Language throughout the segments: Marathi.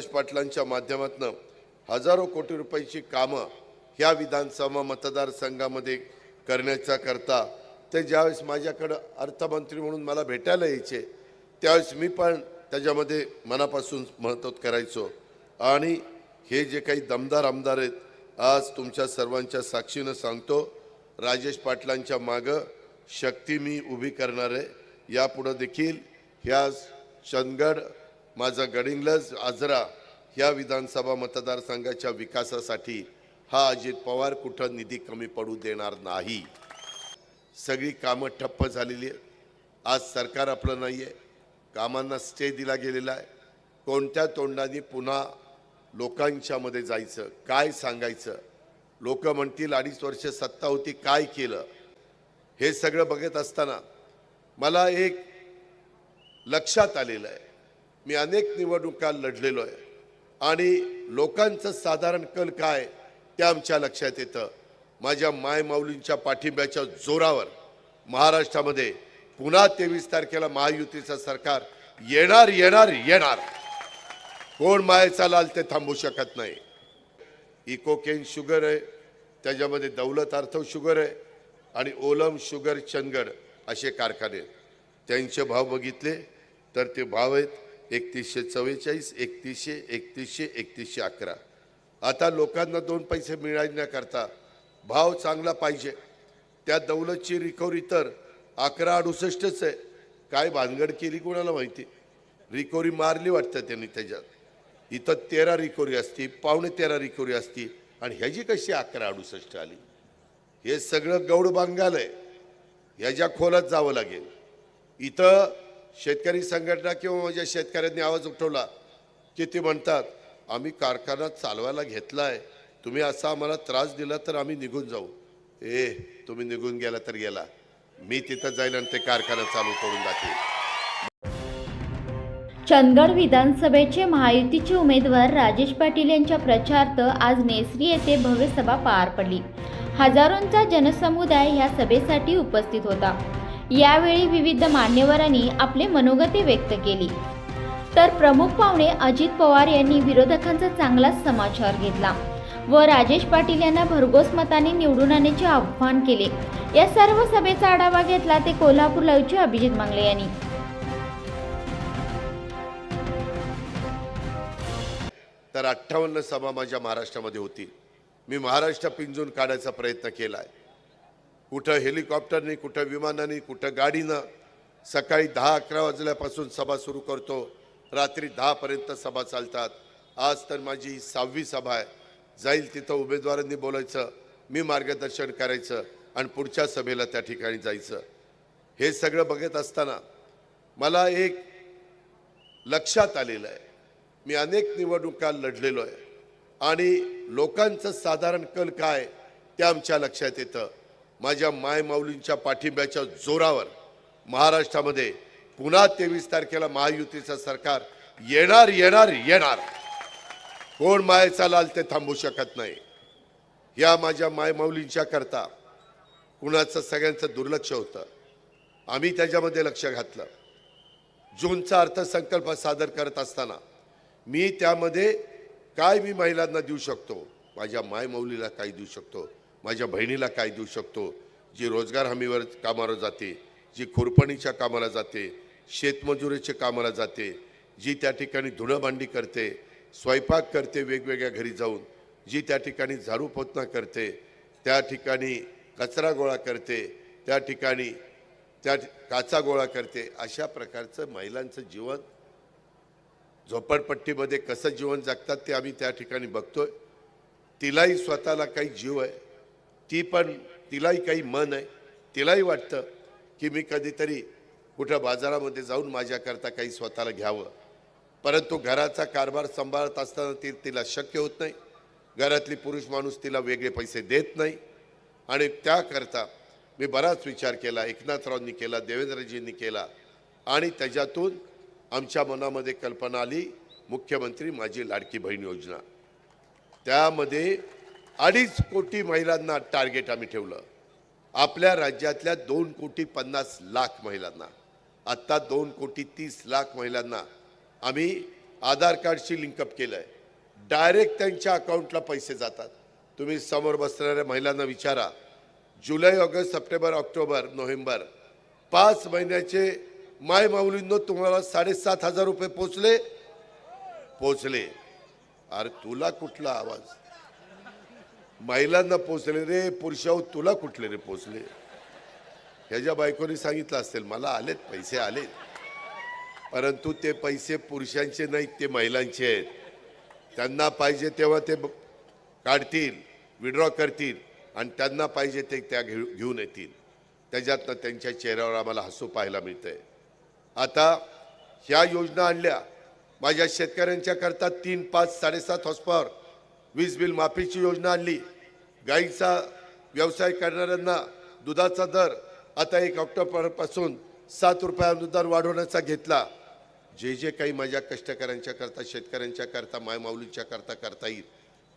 राजेश पाटलांच्या माध्यमातून हजारो कोटी रुपयाची कामं ह्या विधानसभा मतदारसंघामध्ये करण्याचा करता ते ज्यावेळेस माझ्याकडं अर्थमंत्री म्हणून मला भेटायला यायचे त्यावेळेस मी पण त्याच्यामध्ये मनापासून महत्त्व करायचो. आणि हे जे काही दमदार आमदार आहेत आज तुमच्या सर्वांच्या साक्षीनं सांगतो राजेश पाटलांच्या मागं शक्ती मी उभी करणार आहे. यापुढं देखील ह्या चंदगड माझा गडिंग्लज आजरा ह्या विधानसभा मतदारसंघाच्या विकासासाठी हा अजित पवार कुठं निधी कमी पडू देणार नाही. सगळी कामं ठप्प झालेली आहेत. आज सरकार आपलं नाही आहे कामांना स्टे दिला गेलेला आहे. कोणत्या तोंडाने पुन्हा लोकांच्या मध्ये जायचं काय सांगायचं? लोक म्हणतील अडीच वर्ष सत्ता होती काय केलं? हे सगळं बघत असताना मला एक लक्षात आलेलं आहे. मी अनेक निवडणुका लढलेलो आहे. आणि लोकांचं साधारण कल काय ते आमच्या लक्षात येतं. माझ्या मायमाऊलींच्या पाठिंब्याच्या जोरावर महाराष्ट्रामध्ये पुन्हा तेवीस तारखेला महायुतीचं सरकार येणार येणार येणार. कोण मायेचा लाल ते थांबू शकत नाही. इकोकेन शुगर आहे त्याच्यामध्ये दौलत अर्थव शुगर आहे आणि ओलम शुगर चंदगड असे कारखाने त्यांचे भाव बघितले तर ते भाव आहेत. एकतीसशे चव्वेचाळीस एकतीसशे एकतीसशे एकतीसशे अकरा. आता लोकांना दोन पैसे मिळण्याकरता भाव चांगला पाहिजे. त्या दौलतची रिकव्हरी तर अकरा अडुसष्टच आहे. काय भानगड केली कोणाला माहिती? रिकव्हरी मारली वाटतं त्यांनी त्याच्यात. इथं तेरा रिकव्हरी असती पावणे तेरा रिकव्हरी असती आणि ह्याची कशी अकरा अडुसष्ट आली? हे सगळं गौड बांगाल आहे. ह्याच्या खोलात जावं लागेल. इथं शेतकरी संघटना किंवा माझ्या शेतकऱ्यांनी आवाज उठवला की ते म्हणतात आम्ही कारखाना चालवायला घेतलाय. तुम्ही असा आम्हाला त्रास दिला तर आम्ही निघून जाऊ. ए तुम्ही निघून गेला तर गेला. मी तिथं जाईल आणि ते कारखाना चालू करून जातील चंदगड विधानसभेचे महायुतीचे उमेदवार राजेश पाटील यांच्या प्रचारार्थ आज नेसरी येथे भव्य सभा पार पडली. हजारोंचा जनसमुदाय ह्या सभेसाठी उपस्थित होता. यावेळी विविध मान्यवरांनी आपले मनोगते व्यक्त केली. तर प्रमुख पाहुणे अजित पवार यांनी विरोधकांचा चांगलाच समाचार घेतला व राजेश पाटील यांना भरघोस मताने निवडून आणण्याचे आव्हान केले. या सर्व सभेचा आढावा घेतला ते कोल्हापूर लाईव्हचे अभिजित मांगले यांनी. तर अठ्ठावन्न सभा माझ्या महाराष्ट्रामध्ये होती. मी महाराष्ट्र पिंजून काढायचा प्रयत्न केला आहे कुठं हेलिकॉप्टरने कुठं विमानाने कुठं गाडीनं सकाळी दहा अकरा वाजल्यापासून सभा सुरू करतो. रात्री दहापर्यंत सभा चालतात. आज तर माझी सहावी सभा आहे. जाईल तिथं उमेदवारांनी बोलायचं मी मार्गदर्शन करायचं आणि पुढच्या सभेला त्या ठिकाणी जायचं. हे सगळं बघत असताना मला एक लक्षात आलेलं आहे. मी अनेक निवडणुका लढलेलो आहे. आणि लोकांचं साधारण कल काय ते आमच्या लक्षात येतं. माझ्या मायमाऊलींच्या पाठिंब्याच्या जोरावर महाराष्ट्रामध्ये पुन्हा तेवीस तारखेला महायुतीचं सरकार येणार येणार येणार. कोण मायेचा लाल ते थांबू शकत नाही. या माझ्या मायमाऊलींच्या करता कुणाचं सगळ्यांचं दुर्लक्ष होतं. आम्ही त्याच्यामध्ये लक्ष घातलं. जूनचा अर्थसंकल्प सादर करत असताना मी त्यामध्ये काय मी महिलांना देऊ शकतो? माझ्या मायमौलीला काय देऊ शकतो? माझ्या बहिणीला काय देऊ शकतो? जी रोजगार हमीवर कामाला जाते जी खुरपणीच्या कामाला जाते शेतमजुरीच्या कामाला जाते जी त्या ठिकाणी धुणंभांडी करते स्वयंपाक करते वेगवेगळ्या घरी जाऊन जी त्या ठिकाणी झाडू पोतना करते त्या ठिकाणी कचरा गोळा करते त्या ठिकाणी त्या काचा गोळा करते अशा प्रकारचं महिलांचं जीवन झोपडपट्टीमध्ये कसं जीवन जगतात ते आम्ही त्या ठिकाणी बघतोय. तिलाही स्वतःला काही जीव आहे. ती पण तिलाही काही मन आहे. तिलाही वाटतं की मी कधीतरी कुठं बाजारामध्ये जाऊन माझ्याकरता काही स्वतःला घ्यावं. परंतु घराचा कारभार सांभाळत असताना ती तिला शक्य होत नाही. घरातली पुरुष माणूस तिला वेगळे पैसे देत नाही. आणि त्याकरता मी बराच विचार केला एकनाथरावनी केला देवेंद्रजींनी केला. आणि त्याच्यातून आमच्या मनामध्ये कल्पना आली मुख्यमंत्री माझी लाडकी बहीण योजना. त्यामध्ये अडीच कोटी महिलांना टार्गेट आम्ही ठेवलं. आपल्या राज्यातल्या दोन कोटी पन्नास लाख महिलांना. आत्ता दोन कोटी तीस लाख महिलांना आम्ही आधार कार्डशी लिंकअप केलं आहे डायरेक्ट त्यांच्या अकाउंटला पैसे जातात. तुम्ही समोर बसणाऱ्या महिलांना विचारा. जुलै ऑगस्ट सप्टेंबर ऑक्टोबर नोव्हेंबर पाच महिन्याचे माय माऊलींनो तुम्हाला साडेसात हजार रुपये पोचले. पोचले. अरे तुला कुठला आवाज? महिलांना पोचले रे पुरुषाहून तुला कुठले रे पोचले ह्याच्या बायकोनी सांगितलं असेल मला आलेत पैसे आलेत. परंतु ते पैसे पुरुषांचे नाहीत ते महिलांचे आहेत. त्यांना पाहिजे तेव्हा ते काढतील विड्रॉ करतील आणि त्यांना पाहिजे ते त्या घेऊ घेऊन येतील. त्याच्यातनं त्यांच्या चेहऱ्यावर आम्हाला हसू पाहायला मिळतंय. आता ह्या योजना आणल्या. माझ्या शेतकऱ्यांच्या करता तीन पाच साडेसात हॉस्पॉवर वीज बिल माफीची योजना आणली. गाईचा व्यवसाय करणाऱ्यांना दुधाचा दर आता एक ऑक्टोबरपासून सात रुपया दर वाढवण्याचा घेतला. जे जे काही माझ्या कष्टकऱ्यांच्या करता शेतकऱ्यांच्या करता मायमाऊलींच्या करता करता येईल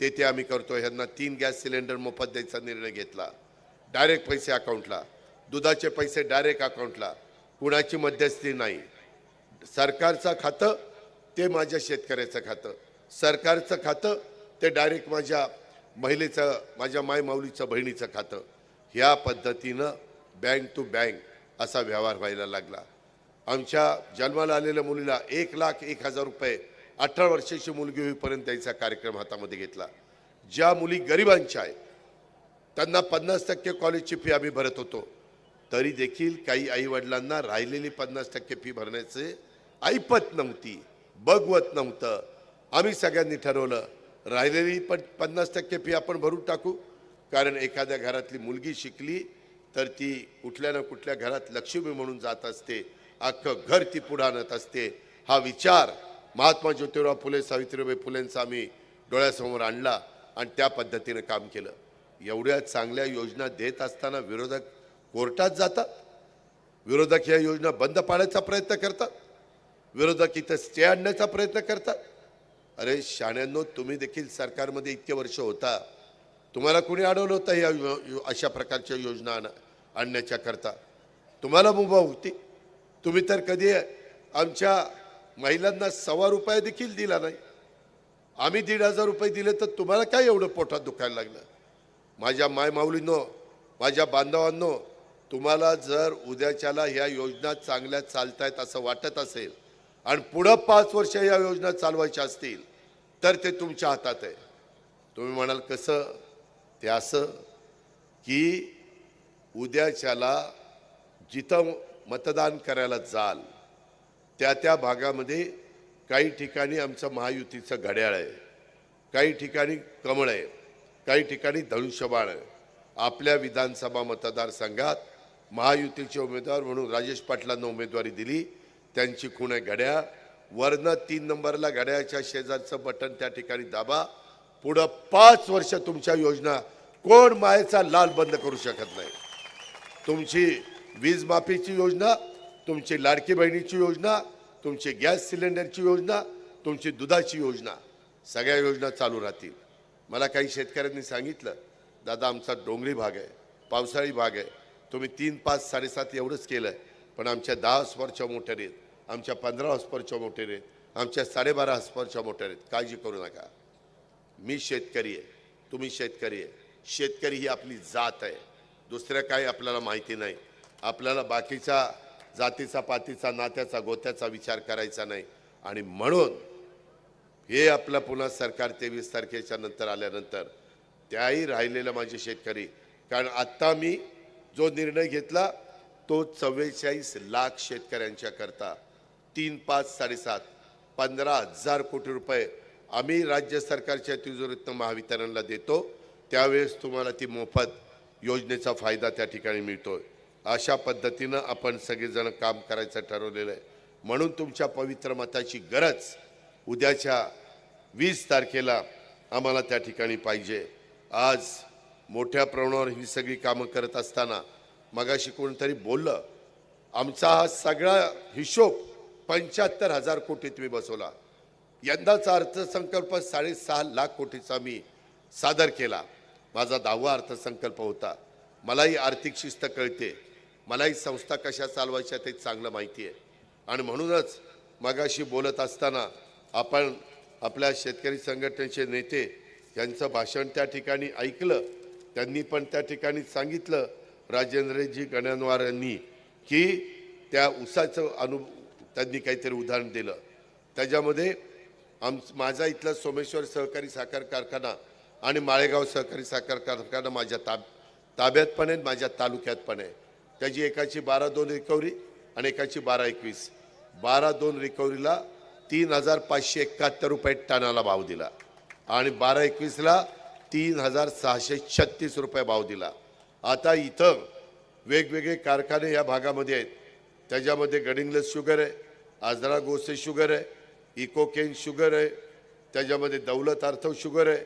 ते ते आम्ही करतो. ह्यांना तीन गॅस सिलेंडर मोफत द्यायचा निर्णय घेतला. डायरेक्ट पैसे अकाउंटला. दुधाचे पैसे डायरेक्ट अकाउंटला. कुणाची मध्यस्थी नाही. सरकारचं खातं ते माझ्या शेतकऱ्याचं खातं. सरकारचं खातं ते डायरेक्ट माझ्या महिलेचं माझ्या मायमाऊलीचं बहिणीचं खातं ह्या पद्धतीनं बँक टू बँक असा व्यवहार व्हायला लागला. आमच्या जन्माला आलेल्या मुलीला एक लाख एक हजार रुपये अठरा वर्षाची मुलगी होईपर्यंत त्यांचा कार्यक्रम हातामध्ये घेतला. ज्या मुली गरिबांच्या आहेत त्यांना पन्नास टक्के कॉलेजची फी आम्ही भरत होतो. तरी देखील काही आईवडिलांना राहिलेली पन्नास टक्के फी भरण्याचे ऐपत नव्हती बघवत नव्हतं. आम्ही सगळ्यांनी ठरवलं राहिलेली पण पन्नास टक्के फी आपण भरून टाकू. कारण एखाद्या घरातली मुलगी शिकली तर ती कुठल्या ना कुठल्या घरात लक्ष्मी म्हणून जात असते. अख्खं घर ती पुढे आणत असते. हा विचार महात्मा ज्योतिराव फुले सावित्रीबाई फुलेंचा आम्ही डोळ्यासमोर आणला आणि त्या पद्धतीनं काम केलं. एवढ्या चांगल्या योजना देत असताना विरोधक कोर्टात जातात. विरोधक ह्या योजना बंद पाडायचा प्रयत्न करतात. विरोधक इथं स्टे आणण्याचा प्रयत्न करतात. अरे शाण्यांनो तुम्ही देखील सरकारमध्ये इतके वर्ष होता. तुम्हाला कुणी अडवलं होतं या अशा प्रकारच्या योजना आण आणण्याच्या करता? तुम्हाला मुभा होती. तुम्ही तर कधी आमच्या महिलांना सव्वा रुपये देखील दिला नाही. आम्ही दीड हजार रुपये दिले तर तुम्हाला काय एवढं पोटात दुखायला लागलं? माझ्या मायमाऊलींनो माझ्या बांधवांनो तुम्हाला जर उद्याच्याला ह्या योजना चांगल्या चालतायत असं वाटत असेल आणि पुढं पाच वर्ष या योजना चालवायच्या असतील तर ते तुमच्या हातात आहे. तुम्ही म्हणाल कसं? ते असं की उद्याच्याला जिथं मतदान करायला जाल त्या त्या भागामध्ये काही ठिकाणी आमचं महायुतीचं घड्याळ आहे काही ठिकाणी कमळ आहे काही ठिकाणी धनुष्यबाण आहे. आपल्या विधानसभा मतदारसंघात महायुतीचे उमेदवार म्हणून राजेश पाटलांना उमेदवारी दिली त्यांची खूण आहे घड्याळ. वरनं तीन नंबरला घड्याळच्या शेजारचं बटन त्या ठिकाणी दाबा. पुढं पाच वर्ष तुमच्या योजना कोण मायेचा लाल बंद करू शकत नाही. तुमची वीज माफीची योजना तुमची लाडकी बहिणीची योजना तुमची गॅस सिलेंडरची योजना तुमची दुधाची योजना सगळ्या योजना चालू राहतील. मला काही शेतकऱ्यांनी सांगितलं दादा आमचा डोंगरी भाग आहे पावसाळी भाग आहे. तुम्ही तीन पाच साडेसात एवढंच केलं आहे पण आमच्या दहा हॉस्पॉरच्या मोटर आहेत आमच्या पंधरा हॉस्पॉरच्या मोटर आहेत आमच्या साडेबारा हॉस्पॉरच्या मोटर आहेत काळजी करू नका. मी शेतकरी आहे. तुम्ही शेतकरी आहे. शेतकरी ही आपली जात आहे. दुसरं काही आपल्याला माहिती नाही. आपल्याला बाकीच्या जातीचा पातीचा नात्याचा गोत्याचा विचार करायचा नाही. आणि म्हणून हे आपलं पुन्हा सरकार तेवीस तारखेच्या नंतर आल्यानंतर त्याही राहिलेलं माझे शेतकरी. कारण आत्ता मी जो निर्णय घेतला तो चव्वेचाळीस लाख शेतकऱ्यांच्या करता. तीन पाच साडेसात पंधरा हजार कोटी रुपये आम्ही राज्य सरकारच्या तिजोरीतनं महावितरणला देतो. त्यावेळेस तुम्हाला ती मोफत योजनेचा फायदा त्या ठिकाणी मिळतो अशा पद्धतीनं आपण सगळेजण काम करायचं ठरवलेलं आहे. म्हणून तुमच्या पवित्र मताची गरज उद्याच्या वीस तारखेला आम्हाला त्या ठिकाणी पाहिजे. आज मोठ्या प्रमाणावर ही सगळी कामं करत असताना मगाशी कोणतरी बोललं आमचा हा सगळा हिशोब पंच्याहत्तर हजार कोटी तुम्ही बसवला. यंदाचा अर्थसंकल्प साडेसहा लाख कोटीचा मी सादर केला. माझा दहावा अर्थसंकल्प होता. मलाही आर्थिक शिस्त कळते. मलाही संस्था कशा चालवायच्या ते चांगलं माहिती आहे आणि म्हणूनच मगाशी बोलत असताना आपण आपल्या शेतकरी संघटनेचे नेते यांचं भाषण त्या ठिकाणी ऐकलं. त्यांनी पण त्या ठिकाणी सांगितलं. राजेंद्रजी गणनवार यांनी की त्या उसाचं अनु त्यांनी काहीतरी उदाहरण दिलं. त्याच्यामध्ये आम माझा इथला सोमेश्वर सहकारी साखर कारखाना आणि माळेगाव सहकारी साखर कारखाना माझ्या ताब ताब्यात पण आहे माझ्या तालुक्यात पण आहे. त्याची एकाची बारा दोन रिकव्हरी आणि एकाची बारा एकवीस. बारा दोन रिकव्हरीला तीन हजार पाचशे एकाहत्तर रुपये टनाला भाव दिला. आणि बारा एकवीसला तीन हजार सहाशे छत्तीस रुपये भाव दिला. आता इथं वेगवेगळे कारखाने या भागामध्ये आहेत. त्याच्यामध्ये गडिंगलेस शुगर आहे आजरा गोसे शुगर आहे इकोकेन शुगर आहे त्याच्यामध्ये दौलत अर्थव शुगर आहे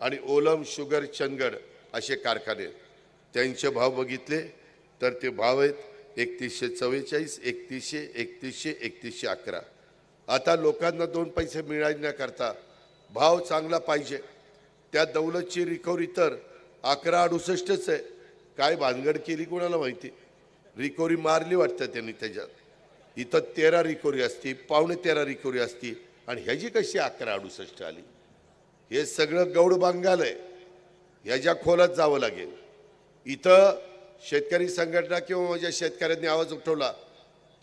आणि ओलम शुगर चंदगड असे कारखाने आहेत. त्यांचे भाव बघितले तर ते भाव आहेत एकतीसशे चव्वेचाळीस एकतीसशे एकतीसशे एकतीसशे अकरा. आता लोकांना दोन पैसे मिळण्याकरता भाव चांगला पाहिजे. त्या दौलतची रिकव्हरी तर अकरा अडुसष्टच आहे. काय भानगड केली कोणाला माहिती? रिकोरी मारली वाटतं त्यांनी त्याच्यात इथं तेरा रिकोरी असती पावणे तेरा रिकोरी असती आणि ह्याची कशी अकरा अडुसष्ट आली? हे सगळं गौड बांगाल आहे ह्याच्या खोलात जावं लागेल. इथं शेतकरी संघटना किंवा माझ्या शेतकऱ्यांनी आवाज उठवला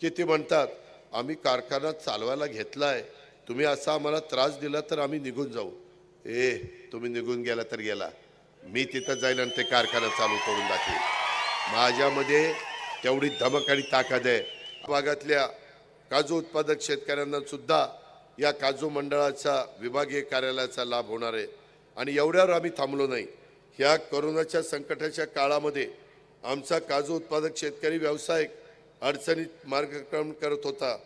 की ते म्हणतात आम्ही कारखाना चालवायला घेतला आहे तुम्ही असा आम्हाला त्रास दिला तर आम्ही निघून जाऊ. ए तुम्ही निघून गेला तर गेला. मी तिथं जाईल आणि ते कारखाना चालू करून दाखवेल माझ्यामध्ये तेवढी धमक आणि ताकद आहे. भागातल्या काजू उत्पादक शेतकऱ्यांना सुद्धा या काजू मंडळाचा विभागीय कार्यालयाचा लाभ होणार आहे. आणि एवढ्यावर आम्ही थांबलो नाही. ह्या करोनाच्या संकटाच्या काळामध्ये आमचा काजू उत्पादक शेतकरी व्यावसायिक अडचणीत मार्गक्रमण करत होता.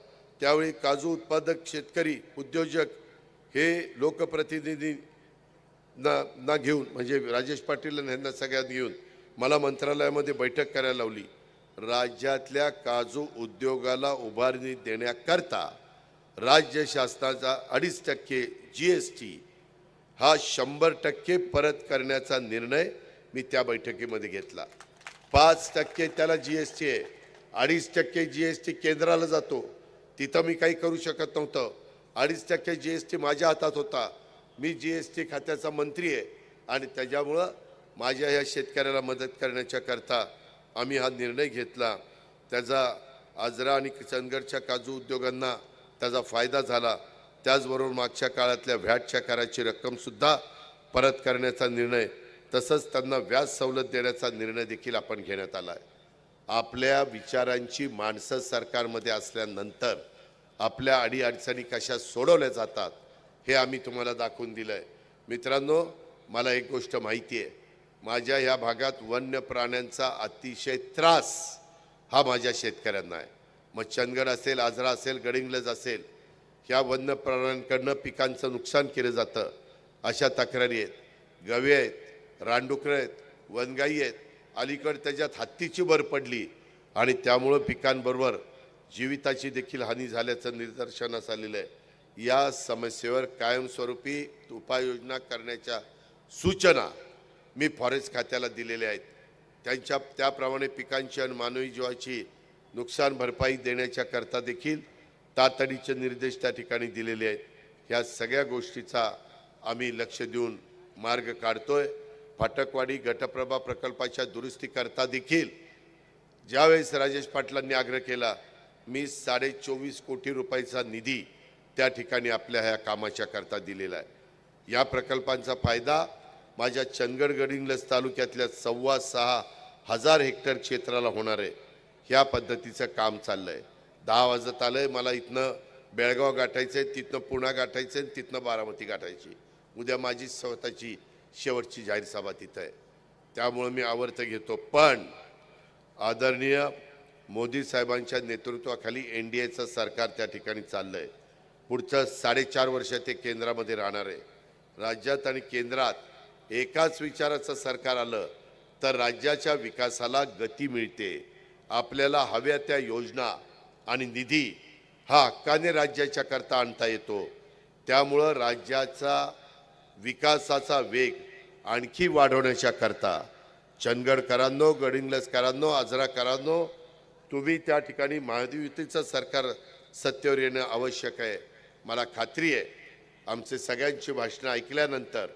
त्यावेळी काजू उत्पादक शेतकरी उद्योजक हे लोकप्रतिनिधी ना ना घेऊन म्हणजे राजेश पाटील यांना सगळ्यात घेऊन मला मंत्रालयामध्ये बैठक करायला लावली. राज्यातल्या काजू उद्योगाला उभारणी देण्याकरता राज्य शासनाचा अडीच टक्के जी एस टी हा शंभर टक्के परत करण्याचा निर्णय मी त्या बैठकीमध्ये घेतला. पाच टक्के त्याला जी एस टी आहे. अडीच टक्के जी एस टी केंद्राला जातो. तिथं मी काही करू शकत नव्हतं. अडीच टक्के जी एस टी माझ्या हातात होता. मी जी एस टी खात्याचा मंत्री आहे आणि त्याच्यामुळं माझ्या या शेतकऱ्याला मदत करण्याच्या करता आम्ही हा निर्णय घेतला. त्याचा आजरा आणि चंदगडच्या काजू उद्योगांना त्याचा फायदा झाला. त्याचबरोबर मागच्या काळातल्या व्हॅटच्या कराची रक्कमसुद्धा परत करण्याचा निर्णय तसंच त्यांना व्याज सवलत देण्याचा निर्णय देखील आपण घेण्यात आला आहे. आपल्या विचारांची माणसं सरकारमध्ये असल्यानंतर आपल्या अडीअडचणी कशा सोडवल्या जातात हे आम्ही तुम्हाला दाखवून दिलं आहे मित्रांनो मला एक गोष्ट माहिती आहे. माझ्या ह्या भागात वन्य प्राण्यांचा अतिशय त्रास हा माझ्या शेतकऱ्यांना आहे. मग चंदगड असेल आजरा असेल गडिंग्लज असेल ह्या वन्य प्राण्यांकडनं पिकांचं नुकसान केलं जातं अशा तक्रारी आहेत. गवे आहेत रानडुकरं आहेत वनगाई आहेत. अलीकड त्याच्यात हत्तीची भर पडली आणि त्यामुळं पिकांबरोबर जीविताची देखील हानी झाल्याचं निदर्शनास आलेलं आहे. या समस्येवर कायमस्वरूपी उपाययोजना करण्याच्या सूचना मी फॉरेस्ट खात्याला दिलेले आहेत. त्यांच्या त्याप्रमाणे पिकांची आणि मानवी जीवाची नुकसान भरपाई देण्याच्या करता देखील तातडीचे निर्देश त्या ठिकाणी दिलेले आहेत. ह्या सगळ्या गोष्टीचा आम्ही लक्ष देऊन मार्ग काढतोय. फाटकवाडी गटप्रभा प्रकल्पाच्या दुरुस्तीकरता देखील ज्यावेळेस राजेश पाटलांनी आग्रह केला मी साडे चोवीस कोटी रुपयाचा निधी त्या ठिकाणी आपल्या ह्या कामाच्या करता दिलेला आहे. या प्रकल्पांचा फायदा माझ्या चंदगड गडिंग्लज तालुक्यातल्या सव्वा सहा हजार हेक्टर क्षेत्राला होणार आहे ह्या पद्धतीचं काम चाललं आहे दहा वाजत आलं आहे मला इथनं बेळगाव गाठायचं आहे तिथनं पुणा गाठायचं आहे तिथनं बारामती गाठायची. उद्या माझी स्वतःची शेवटची जाहीर सभा तिथं आहे. त्यामुळं मी आवर्त घेतो. पण आदरणीय मोदी साहेबांच्या नेतृत्वाखाली एन डी एचं सरकार त्या ठिकाणी चाललं आहे पुढचं साडेचार वर्ष ते केंद्रामध्ये राहणार आहे. राज्यात आणि केंद्रात एकाच विचाराचं सरकार आलं तर राज्याच्या विकासाला गती मिळते. आपल्याला हव्या त्या योजना आणि निधी हा हक्काने राज्याच्या करता आणता येतो. त्यामुळं राज्याचा विकासाचा वेग आणखी वाढवण्याच्या करता. चंदगडकरांनो गडिंग्लजकरांनो आजराकरांनो तुम्ही त्या ठिकाणी महायुतीचं सरकार सत्तेवर येणं आवश्यक आहे. मला खात्री आहे आमचे सगळ्यांची भाषणं ऐकल्यानंतर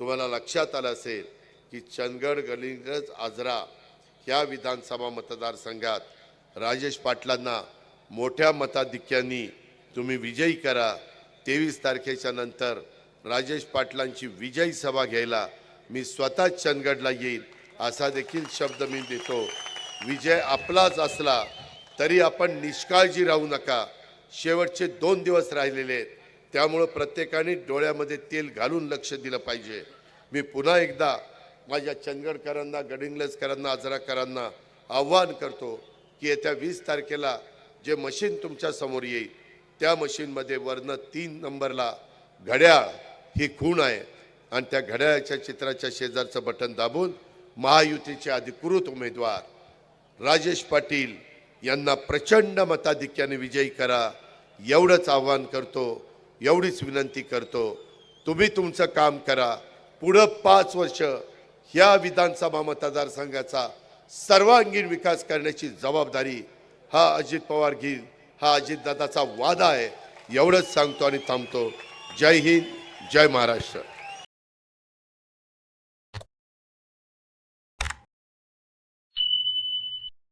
तुम्हाला लक्षात आलं असेल की चंदगड गलिंगज आजरा ह्या विधानसभा मतदारसंघात राजेश पाटलांना मोठ्या मताधिक्यांनी तुम्ही विजयी करा. तेवीस तारखेच्या नंतर राजेश पाटलांची विजयी सभा घ्यायला मी स्वतः चंदगडला येईल असा देखील शब्द मी देतो. विजय आपलाच असला तरी आपण निष्काळजी राहू नका. शेवटचे दोन दिवस राहिलेले आहेत. त्यामुळं प्रत्येकाने डोळ्यामध्ये तेल घालून लक्ष दिलं पाहिजे. मी पुन्हा एकदा माझ्या चंदगडकरांना गडिंग्लजकरांना आजराकरांना आव्हान करतो की येत्या वीस तारखेला जे मशीन तुमच्यासमोर येईल त्या मशीनमध्ये वरनं तीन नंबरला घड्याळ ही खूण आहे आणि त्या घड्याळाच्या चित्राच्या शेजारचं बटन दाबून महायुतीचे अधिकृत उमेदवार राजेश पाटील यांना प्रचंड मताधिक्याने विजयी करा एवढंच आव्हान करतो. एवढीच विनंती करतो तुम्ही तुमचं काम करा. पुढं पाच वर्ष ह्या विधानसभा मतदारसंघाचा सर्वांगीण विकास करण्याची जबाबदारी हा अजित पवार घेईल हा अजितदादाचा वादा आहे. एवढंच सांगतो आणि थांबतो. जय हिंद जय महाराष्ट्र.